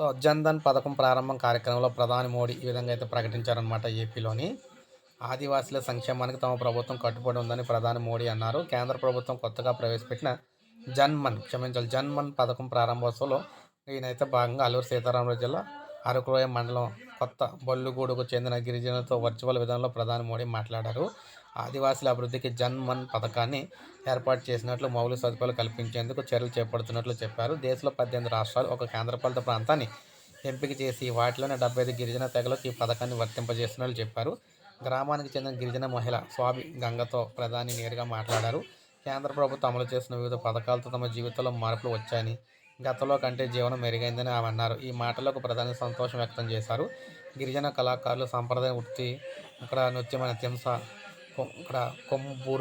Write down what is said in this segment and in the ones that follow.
So Jan Dhan పథకం ప్రారంభం కార్యక్రమంలో ప్రధాని మోడీ ఈ విధంగా అయితే ప్రకటించారనమాట ఏపీలోని. ఆదివాసీల సంక్షేమానికి తమ ప్రభుత్వం కట్టుబడి ఉందని ప్రధాని మోడీ అన్నారు. కేంద్ర ప్రభుత్వం కొత్తగా ప్రవేశపెట్టిన జన్మన్ క్షమించాలి జన్మన్ పథకం ప్రారంభోత్సవంలో ఈయనైతే భాగంగా అల్లూరు సీతారామరాజు జిల్లా అరకులోయ మండలం కొత్త బొల్లుగూడుకు చెందిన గిరిజనులతో వర్చువల్ విధానంలో ప్రధాని మోడీ మాట్లాడారు. ఆదివాసీల అభివృద్ధికి జన్మన్ పథకాన్ని ఏర్పాటు చేసినట్లు మౌలిక సదుపాయాలు కల్పించేందుకు చర్యలు చేపడుతున్నట్లు చెప్పారు. దేశంలో పద్దెనిమిది రాష్ట్రాలు ఒక కేంద్రపాలిత ప్రాంతాన్ని ఎంపిక చేసి వాటిలోని డెబ్బై ఐదు గిరిజన తెగలకు ఈ పథకాన్ని వర్తింపజేస్తున్నట్లు చెప్పారు. గ్రామానికి చెందిన గిరిజన మహిళ స్వామి గంగతో ప్రధాని నేరుగా మాట్లాడారు. కేంద్ర ప్రభుత్వం అమలు చేసిన వివిధ పథకాలతో తమ జీవితంలో మార్పులు వచ్చాయని గతంలో కంటే జీవనం మెరుగైందని ఆమె అన్నారు. ఈ మాటలకు ప్రధాని సంతోషం వ్యక్తం చేశారు. గిరిజన కళాకారులు సాంప్రదాయ వృత్తి ఇక్కడ నృత్యం తింస ఇక్కడ కొమ్ము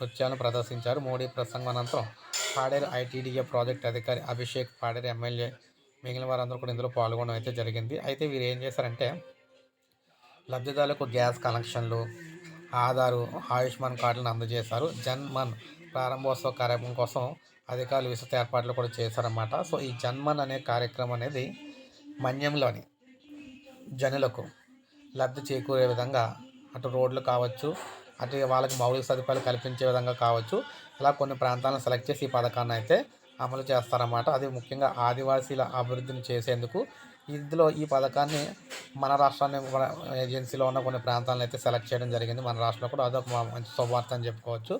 నృత్యాలను ప్రదర్శించారు. మోడీ ప్రసంగం అనంతరం పాడేరు ఐటీడీఏ ప్రాజెక్ట్ అధికారి అభిషేక్ పాడేరు ఎమ్మెల్యే మిగిలిన వారందరూ కూడా ఇందులో పాల్గొనడం అయితే జరిగింది. అయితే వీరు ఏం చేశారంటే లబ్ధిదారులకు గ్యాస్ కనెక్షన్లు ఆధారు ఆయుష్మాన్ కార్డులను అందజేశారు. జన్మన్ ప్రారంభోత్సవ కార్యక్రమం కోసం అధికారులు విస్తృత ఏర్పాట్లు కూడా చేశారన్నమాట. సో ఈ జన్మన్ అనే కార్యక్రమం అనేది మన్యంలోని జనులకు లబ్ధి చేకూరే విధంగా అటు రోడ్లు కావచ్చు అటు వాళ్ళకి మౌలిక సదుపాయాలు కల్పించే విధంగా కావచ్చు. ఇలా కొన్ని ప్రాంతాలను సెలెక్ట్ చేసి ఈ పథకాన్ని అయితే అమలు చేస్తారన్నమాట. అది ముఖ్యంగా ఆదివాసీల అభివృద్ధిని చేసేందుకు. ఇందులో ఈ పథకాన్ని మన రాష్ట్రాన్ని మన ఏజెన్సీలో ఉన్న కొన్ని ప్రాంతాలను అయితే సెలెక్ట్ చేయడం జరిగింది. మన రాష్ట్రంలో కూడా అదొక మంచి శుభార్త అని చెప్పుకోవచ్చు.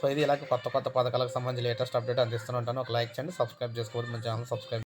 సో ఇది ఇలాగే కొత్త కొత్త పథకాలకు సంబంధించి లేటెస్ట్ అప్డేట్ అందిస్తూ ఉంటాను. ఒక లైక్ చేయండి సబ్స్క్రైబ్ చేసుకోవద్దు. మన ఛానల్ సబ్స్క్రైబ్